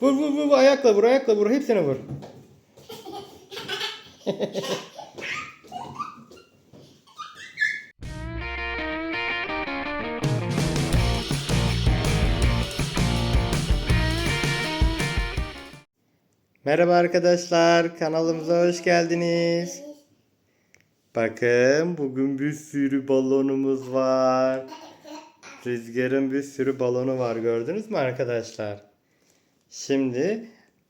Vur vur vur ayakla vur ayakla vur hepsine vur. Merhaba arkadaşlar kanalımıza hoş geldiniz. Bakın bugün bir sürü balonumuz var. Rüzgar'ın bir sürü balonu var gördünüz mü arkadaşlar? Şimdi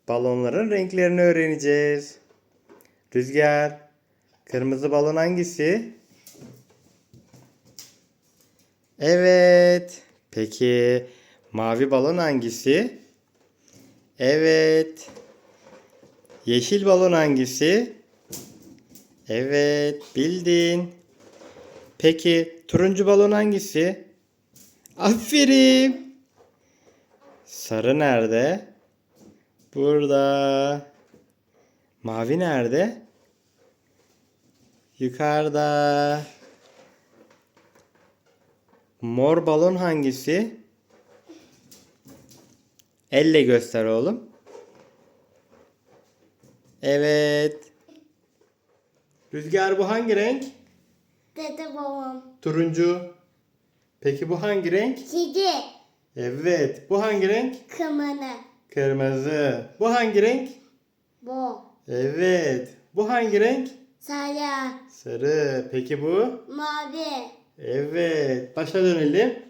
balonların renklerini öğreneceğiz. Rüzgar, kırmızı balon hangisi? Evet. Peki mavi balon hangisi? Evet. Yeşil balon hangisi? Evet, bildin. Peki turuncu balon hangisi? Aferin. Sarı nerede? Burada. Mavi nerede? Yukarıda. Mor balon hangisi? Elle göster oğlum. Evet. Rüzgar bu hangi renk? Dede babam. Turuncu. Peki bu hangi renk? Kedi. Evet. Bu hangi renk? Kımını. Kırmızı. Bu hangi renk? Bu. Evet. Bu hangi renk? Sarı. Sarı. Peki bu? Mavi. Evet. Başa dönelim.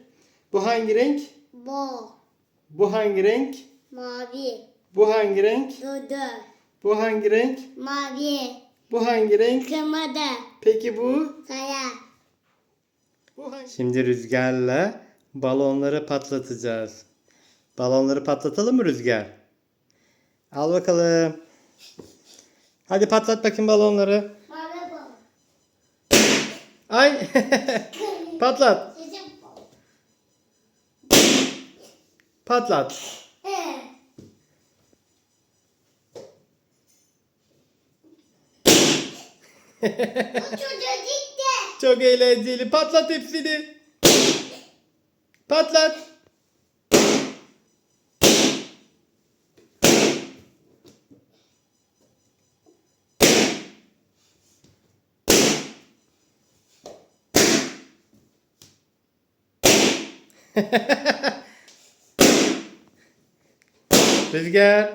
Bu hangi renk? Bu. Bu hangi renk? Mavi. Bu hangi renk? Dudu. Bu hangi renk? Mavi. Bu hangi renk? Kırmızı. Peki bu? Sarı. Bu hangi? Şimdi rüzgarla balonları patlatacağız. Balonları patlatalım mı rüzgar? Al bakalım. Hadi patlat bakayım balonları. Mavi bu. Ay! patlat. Patlat. Çok eğlenceli. Patlat hepsini. Patlat. Rüzgar.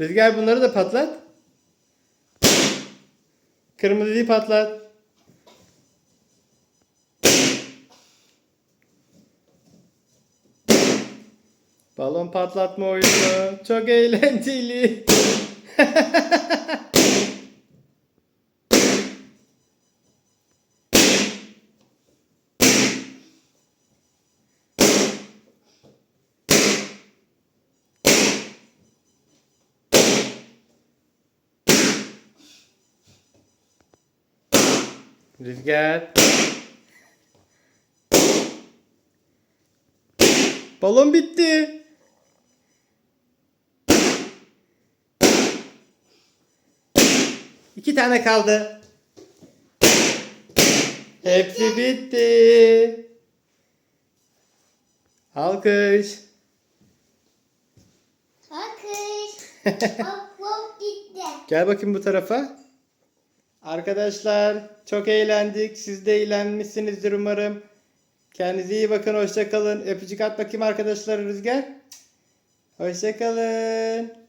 Rüzgar bunları da patlat. Kırmızıyı patlat. Balon patlatma oyunu. Çok eğlenceli. Rüzgar. Balon bitti. İki tane kaldı. Hepsi bitti. Alkış. Hop hop gitti. Gel bakayım bu tarafa. Arkadaşlar çok eğlendik. Siz de eğlenmişsinizdir umarım. Kendinize iyi bakın. Hoşça kalın. Öpücük at bakayım arkadaşlar Rüzgar. Hoşça kalın.